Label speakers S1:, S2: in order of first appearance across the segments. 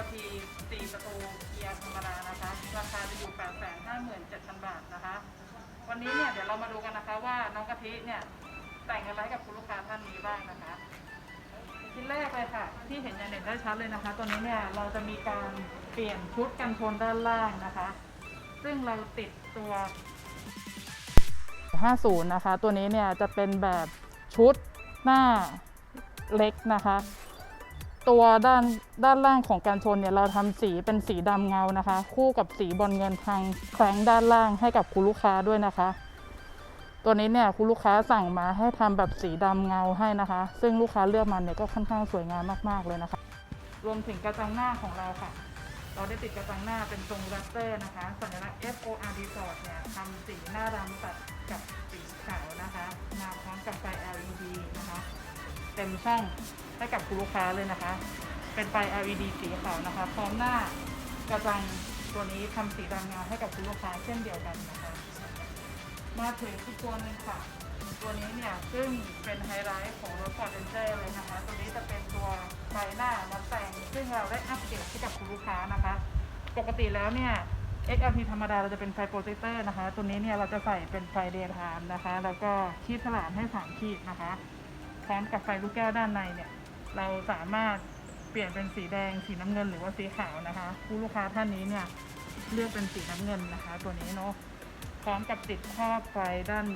S1: LT 4 ประตูเกียร์ธรรมดานะคะ ราคาจะอยู่ 857,000 บาทนะคะ วันนี้เนี่ยเดี๋ยวเรามาดูกันนะคะว่าน้องกะทิเนี่ยแต่งอะไรกับคุณลูกค้าท่านนี้บ้างนะคะชิ้นแรกเลยค่ะ ที่เห็นอย่างเด่นได้ชัดเลยนะคะ ตัวนี้เนี่ยเราจะมีการเปลี่ยนชุดกันชนด้านล่างนะคะ ซึ่งเราติดตัว 50 นะคะ ตัวนี้เนี่ยจะเป็นแบบชุดหน้าเล็กนะคะ ตัวด้านด้านล่างของการชนเนี่ยเราทำสีเป็นสีดำเงานะคะ คู่กับสีบอลเงินทางแฝงด้านล่างให้กับคุณลูกค้าด้วยนะคะ ตัวนี้เนี่ยคุณลูกค้าสั่งมาให้ทำแบบสีดำเงาให้นะคะ ซึ่งลูกค้าเลือกมันเนี่ยก็ค่อนข้างสวยงามมากๆเลยนะคะ รวมถึงกระจังหน้าของเราค่ะ เราได้ติดกระจังหน้าเป็นทรงรัสเตอร์นะคะสัญลักษณ์ F O R D Sport เนี่ยทำสีหน้าดำตัดกับสีขาวนะคะมาพร้อมกับไฟ LED นะคะ เต็มช่อง ให้กับคุณลูกค้าเลยนะคะ เป็นไฟ LED สีขาวนะคะ พร้อมหน้ากระจังตัวนี้ทำสีดำเงาให้กับคุณลูกค้าเช่นเดียวกันนะคะ มาถึงอีกตัวหนึงค่ะ ตัวนี้เนี่ยซึ่งเป็นไฮไลท์ของรถ Ford Ranger เลยนะคะ ตัวนี้จะเป็นตัวไฟหน้ามาแต่ง ซึ่งเราได้อัปเกรดให้กับคุณลูกค้านะคะ ปกติแล้วเนี่ย XRP ธรรมดาเราจะเป็นไฟโปรเจคเตอร์นะคะ ตัวนี้เนี่ยเราจะใส่เป็นไฟเดย์ไทม์นะคะ แล้วก็ขีดฉลามให้สามขีดนะคะ พร้อมกับไฟลูกแก้วด้านในเนี่ย เราสามารถเปลี่ยนเป็นสีแดง สีน้ำเงินหรือว่าสีขาวนะคะ ผู้ลูกค้าท่านนี้เนี่ยเลือกเป็นสีน้ำเงินนะคะ ตัวนี้เนาะพร้อมกับติดครอบไฟด้าน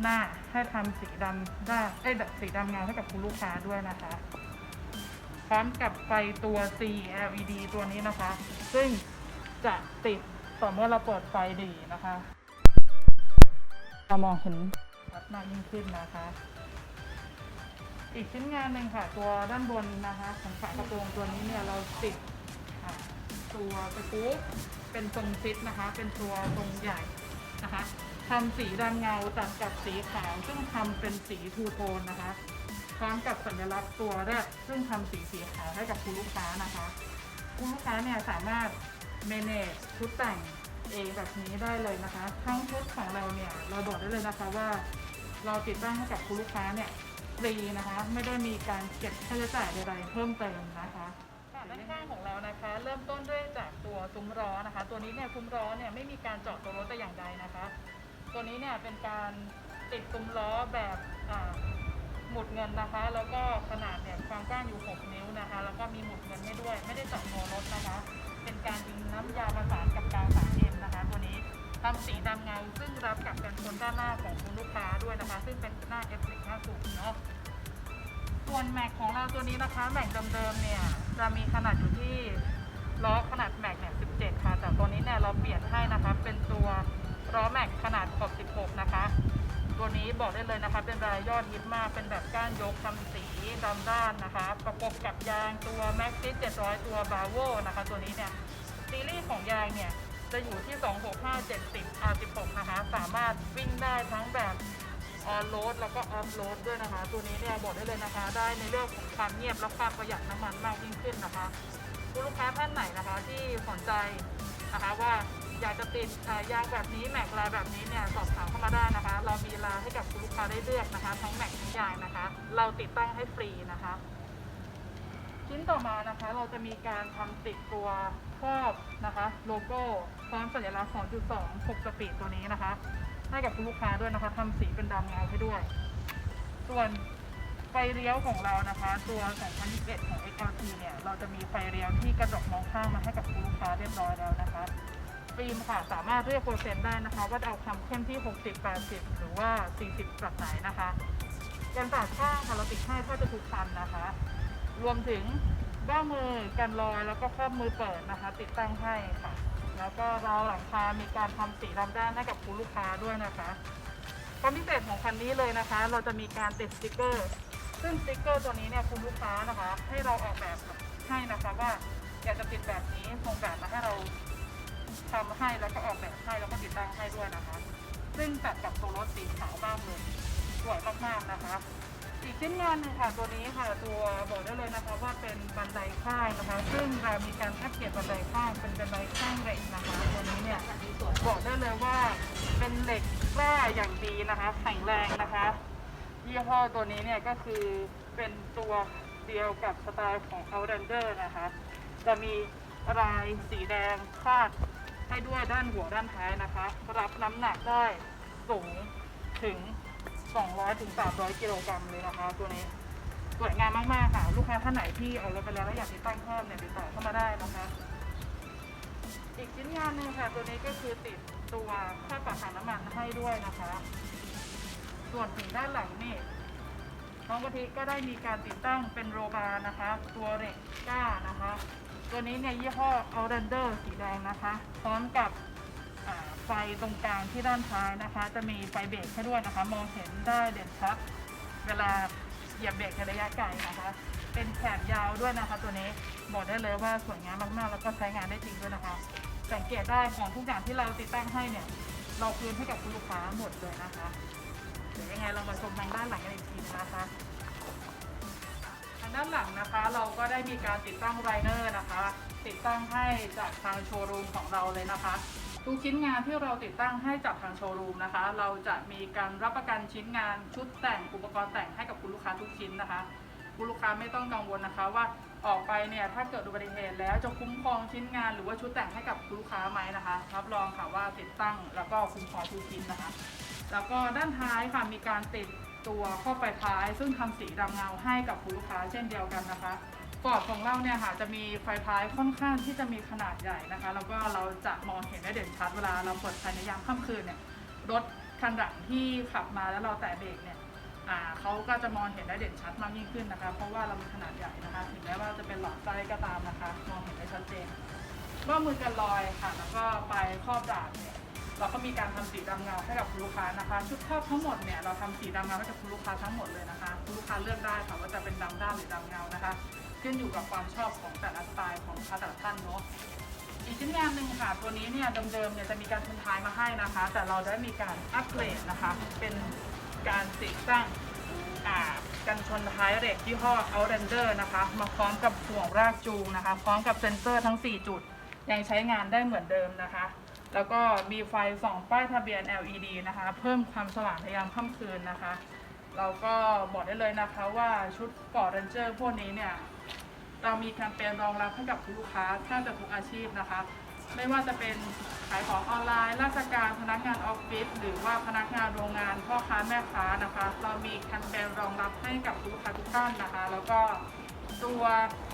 S1: หน้าให้ทำสีดำด้านเอ้ยสีดำเงาให้กับคุณลูกค้าด้วยนะคะ พร้อมกับไฟตัว C LED ตัวนี้นะคะ ซึ่งจะติดต่อเมื่อเราเปิดไฟดีนะคะเรามองเห็นชัดมากยิ่งขึ้นนะคะ อีกชิ้นงานหนึ่งค่ะ ตัวด้านบนนะคะของฝากระโปรงตัวนี้เนี่ยเราติดตัวสกู๊ปเป็นทรงซิดนะคะ เป็นตัวทรงใหญ่นะคะทำสีดำเงาตัดกับสีขาวซึ่งทำเป็นสีทูโทนนะคะพร้อมกับสัญลักษณ์ตัวแรกซึ่งทำสีสีขาวให้กับคุณลูกค้านะคะคุณลูกค้าเนี่ยสามารถเมเนจชุดแต่งเองแบบนี้ได้เลยนะคะ ทั้งชุดของเราเนี่ยเราบอกได้เลยนะคะว่า เราติดตั้งให้กับคุณลูกค้าเนี่ย ฟรีนะคะ ไม่ได้มีการเก็บค่าใช้จ่ายใดๆเพิ่มเติมนะคะด้านข้างของเรานะคะ เริ่มต้นด้วยจากตัวซุ้มล้อนะคะ ตัวนี้เนี่ยซุ้มล้อเนี่ยไม่มีการเจาะตัวรถแต่อย่างใดนะคะ ตัวนี้เนี่ยเป็นการติดซุ้มล้อแบบหมุดเงินนะคะ แล้วก็ขนาดเนี่ยความกว้างอยู่ 6 นิ้วนะคะ แล้วก็มีหมุดเงินให้ด้วย ไม่ได้เจาะหัวรถนะคะ เป็นการยิงน้ำยาประสานกับกาวสามเอ็มนะคะ ตัวนี้ ทำสีดำเงาซึ่งรับกับกันชนด้านหน้าของคุณลูกค้าด้วยนะคะ ซึ่งเป็นหน้า F150 เนาะส่วนแม็กของเราตัวนี้นะคะแม็กเดิมๆเนี่ยจะมีขนาดอยู่ที่ล้อขนาดแม็กเนี่ย17 ค่ะ แต่ตัวนี้เนี่ยเราเปลี่ยนให้นะคะเป็นตัวล้อแม็กขนาดขอบ16 นะคะ ตัวนี้บอกได้เลยนะคะ เป็นรายยอดฮิตมากเป็นแบบก้านยกทำสีดำด้านนะคะ ประกบกับยางตัว Max 700 ตัว Bravo นะคะ ตัวนี้เนี่ยซีรีส์ของยางเนี่ย จะอยู่ที่ 265 70 R16 นะคะ สามารถวิ่งได้ทั้งแบบออนโรดแล้วก็ออฟโรดด้วยนะคะ ตัวนี้เนี่ยบอกได้เลยนะคะ ได้ในเรื่องของความเงียบและความประหยัดน้ำมันมากยิ่งขึ้นนะคะคุณลูกค้าท่านไหนนะคะ ที่สนใจนะคะว่าอยากจะติดอ่ยางแบบนี้แม็กลายแบบนี้เนี่ยสอบถามเข้ามาได้นะคะ เรามีลาให้กับคุณลูกค้าได้เลือกนะคะ ทั้งแม็กทั้งยางนะคะ เราติดตั้งให้ฟรีนะคะ ชิ้นต่อมานะคะ เราจะมีการทำติดตัวครอบนะคะ โลโก้พร้อมสัญลักษณ์2.2 6สปีดตัวนี้นะคะ ให้กับคุณลูกค้าด้วยนะคะทำสีเป็นดำเงาให้ด้วย ส่วนไฟเลี้ยวของเรานะคะ ตัว 2021 ของ XLT เนี่ย เราจะมีไฟเลี้ยวที่กระจกมองข้างมาให้กับคุณลูกค้าเรียบร้อยแล้วนะคะฟิล์มค่ะสามารถเรียกเปอร์เซ็นต์ได้นะคะ ว่าจะเอาความเข้มที่ 60 80 หรือว่า 40 แบบไหนนะคะกันตัดข้างค่ะเราติดให้ถ้าจะทุกคันนะคะ รวมถึงบ้ามือกันรอยแล้วก็ครอบมือเปิดนะคะ ติดตั้งให้ค่ะ แล้วก็ราวหลังคา มีการทำสีดำด้านให้กับคุณลูกค้าด้วยนะคะความพิเศษของคันนี้เลยนะคะ เราจะมีการติดสติกเกอร์ ซึ่งสติกเกอร์ตัวนี้เนี่ยคุณลูกค้านะคะ ให้เราออกแบบให้นะคะว่าอยากจะติดแบบนี้ทรงแบบมาให้เราทำให้แล้วก็ออกแบบให้แล้วก็ติดตั้งให้ด้วยนะคะ ซึ่งตัดกับตัวรถสีขาวบ้างเลยสวยมากๆนะคะ ชิ้นงานหนึ่งค่ะตัวนี้ค่ะตัวบอกได้เลยนะคะว่าเป็นบันไดข้างนะคะ ซึ่งเรามีการอัปเกรดบันไดข้างเป็นบันไดข้างเหล็กนะคะตัวนี้เนี่ยบอกได้เลยว่าเป็นเหล็กแร่อย่างดีนะคะแข็งแรงนะคะยี่ห้อตัวนี้เนี่ยก็คือเป็นตัวเดียวกับสไตล์ของ Outlander นะคะ จะมีลายสีแดงคาดให้ด้วยด้านหัวด้านท้ายนะคะ รับน้ำหนักได้สูงถึง 200ถึง300กิโลกรัมเลยนะคะ ตัวนี้สวยงามมากๆค่ะ ลูกค้าท่านไหนที่เอารถไปแล้วแล้วอยากติดตั้งเพิ่มเนี่ยติดต่อเข้ามาได้นะคะ อีกชิ้นงานหนึ่งค่ะ ตัวนี้ก็คือติดตัวค่าปรับถังน้ำมันให้ด้วยนะคะ ส่วนถึงด้านหลังนี่น้องกะทิก็ได้มีการติดตั้งเป็นโรบาร์นะคะ ตัวเหล็กก้านะคะ ตัวนี้เนี่ยยี่ห้อ Outlander สีแดงนะคะ พร้อมกับ ไฟตรงกลางที่ด้านท้ายนะคะ จะมีไฟเบรกให้ด้วยนะคะ มองเห็นได้เด่นชัด เวลาเหยียบเบรกในระยะไกลนะคะ เป็นแขนยาวด้วยนะคะ ตัวนี้บอกได้เลยว่าสวยงามมากๆ แล้วก็ใช้งานได้จริงด้วยนะคะ สังเกตได้ของทุกอย่างที่เราติดตั้งให้เนี่ย เราคืนให้กับคุณลูกค้าหมดเลยนะคะ เดี๋ยวยังไงเรามาชมทางด้านหลังกันอีกทีนึงนะคะทางด้านหลังนะคะเราก็ได้มีการติดตั้งไรเนอร์นะคะ ติดตั้งให้จากทางโชว์รูมของเราเลยนะคะ ทุกชิ้นงานที่เราติดตั้งให้จากทางโชว์รูมนะคะ เราจะมีการรับประกันชิ้นงานชุดแต่งอุปกรณ์แต่งให้กับคุณลูกค้าทุกชิ้นนะคะ คุณลูกค้าไม่ต้องกังวลนะคะว่าออกไปเนี่ยถ้าเกิดอุบัติเหตุแล้วจะคุ้มครองชิ้นงานหรือว่าชุดแต่งให้กับคุณลูกค้าไหมนะคะรับรองค่ะว่าติดตั้งแล้วก็คุ้มครองทุกชิ้นนะคะ แล้วก็ด้านท้ายค่ะมีการติดตัวข้อไฟท้าย ซึ่งทำสีดำเงาให้กับคุณลูกค้าเช่นเดียวกันนะคะ ฟอร์ดของเราเนี่ยค่ะจะมีไฟท้ายค่อนข้างที่จะมีขนาดใหญ่นะคะ แล้วก็เราจะมองเห็นได้เด่นชัดเวลาเราเปิดไฟในยามค่ำคืนเนี่ยรถคันหลังที่ขับมาแล้วเราแตะเบรกเนี่ยเขาก็จะมองเห็นได้เด่นชัดมากยิ่งขึ้นนะคะ เพราะว่าเรามีขนาดใหญ่นะคะถึงแม้ว่าจะเป็นหลอดไส้ก็ตามนะคะ มองเห็นได้ชัดเจนว่ามือกันลอยค่ะ แล้วก็ไปครอบดาบเนี่ยเราก็มีการทำสีดำเงาให้กับคุณลูกค้านะคะชุดครอบทั้งหมดเนี่ยเราทำสีดำเงาให้กับคุณลูกค้าทั้งหมดเลยนะคะคุณลูกค้าเลือกได้ค่ะว่าจะเป็นดำด้านหรือดำเงานะคะ ขึ้นอยู่กับความชอบของแต่ละสไตล์ของลูกค้าแต่ละท่านเนาะอีกชิ้นงานหนึ่งค่ะ ตัวนี้เนี่ยเดิมๆเนี่ยจะมีการทุนท้ายมาให้นะคะ แต่เราได้มีการอัปเกรดนะคะ เป็นการติดตั้งกันชนท้ายเหล็กยี่ห้อ Outlander นะคะ มาพร้อมกับห่วงรากจูงนะคะ พร้อมกับเซ็นเซอร์ทั้ง 4 จุด ยังใช้งานได้เหมือนเดิมนะคะ แล้วก็มีไฟส่องป้ายทะเบียน LED นะคะ เพิ่มความสว่างในยามค่ำคืนนะคะ เราก็บอกได้เลยนะคะว่าชุด Ford Ranger พวกนี้เนี่ยเรามีแคมเปญรองรับให้กับคุณลูกค้าแทบจะทุกอาชีพนะคะ ไม่ว่าจะเป็นขายของออนไลน์ ราชการพนักงานออฟฟิศหรือว่าพนักงานโรงงานพ่อค้าแม่ค้านะคะ เรามีแคมเปญรองรับให้กับคุณลูกค้าทุกท่านนะคะ แล้วก็ตัว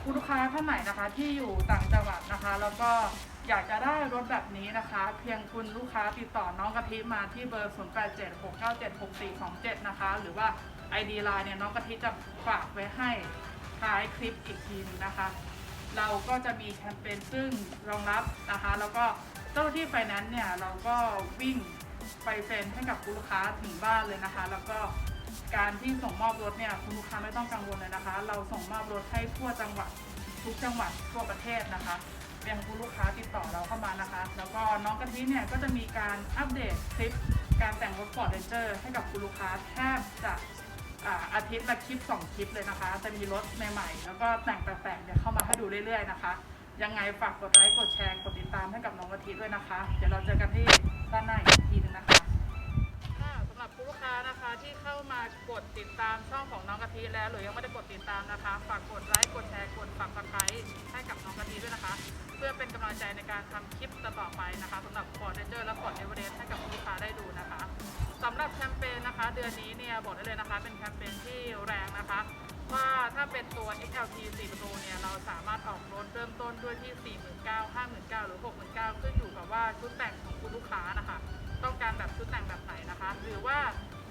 S1: คุณลูกค้าท่านไหนนะคะที่อยู่ต่างจังหวัดนะคะ แล้วก็ อยากจะได้รถแบบนี้นะคะ เพียงคุณลูกค้าติดต่อน้องกะทิมาที่เบอร์ 0876976427 นะคะ หรือว่า ID Line เนี่ยน้องกะทิจะฝากไว้ให้ท้ายคลิปอีกทีนึงนะคะ เราก็จะมีแคมเปญซึ่งรองรับนะคะ แล้วก็เจ้าหน้าที่ไฟแนนซ์เนี่ยเราก็วิ่งไปเซ็นให้กับคุณลูกค้าถึงบ้านเลยนะคะ แล้วก็การที่ส่งมอบรถเนี่ยคุณลูกค้าไม่ต้องกังวลเลยนะคะ เราส่งมอบรถให้ทั่วจังหวัดทุกจังหวัดทั่วประเทศนะคะ ยังคุณลูกค้าติดต่อเราเข้ามานะคะ แล้วก็น้องกะทิเนี่ยก็จะมีการอัปเดตคลิปการแต่งรถ Ford Ranger ให้กับคุณลูกค้าแทบจะอาทิตย์ละคลิป 2 คลิปเลยนะคะ จะมีรถใหม่ๆ แล้วก็แต่งแปลกๆเนี่ยเข้ามาให้ดูเรื่อยๆนะคะ ยังไงฝากกดไลค์กดแชร์กดติดตามให้กับน้องกะทิด้วยนะคะ เดี๋ยวเราเจอกันที่ด้านหน้าอีกทีนึงนะคะค่ะสำหรับผู้ลูกค้านะคะที่เข้ามากดติดตามช่องของน้องกะทิแล้ว หรือยังไม่ได้กดติดตามนะคะ ฝากกดไลค์กดแชร์กดฝากกดไลค์ให้กับน้องกะทิด้วยนะคะ เพื่อเป็นกำลังใจในการทำคลิปต่อไปนะคะสำหรับฟอร์ดเรนเจอร์และฟอร์ดเอเวอเรสต์ให้กับลูกค้าได้ดูนะคะสำหรับแคมเปญนะคะ เดือนนี้เนี่ยบอกได้เลยนะคะ เป็นแคมเปญที่แรงนะคะ ว่าถ้าเป็นตัว XLT 4 ประตูเนี่ยเราสามารถออกรถเริ่มต้นด้วยที่ 4 9 5 9 0 0หรือ 6 9 0 0ขึ้นอยู่กับว่าชุดแต่งของคุณลูกค้านะคะ ต้องการแบบชุดแต่งแบบไหนนะคะ หรือว่า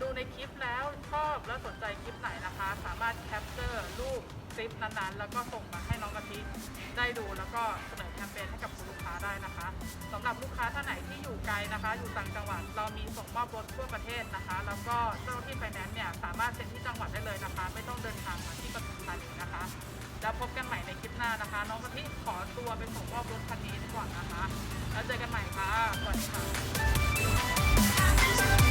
S1: ดูในคลิปแล้วชอบและสนใจคลิปไหนนะคะ สามารถแคปเจอร์รูปคลิปนั้นๆ แล้วก็ส่งมาให้น้องกะทิได้ดูแล้วก็เสนอแคมเปญให้กับลูกค้าได้นะคะสำหรับลูกค้าท่านไหนที่อยู่ไกลนะคะ อยู่ต่างจังหวัดเรามีส่งมอบรถทั่วประเทศนะคะ แล้วก็เจ้าหน้าที่ไฟแนนซ์เนี่ยสามารถเซ็นที่จังหวัดได้เลยนะคะ ไม่ต้องเดินทางมาที่ปทุมธานีนะคะ แล้วพบกันใหม่ในคลิปหน้านะคะ น้องกะทิขอตัวไปส่งมอบรถคันนี้ก่อนนะคะ แล้วเจอกันใหม่ค่ะสวัสดีค่ะ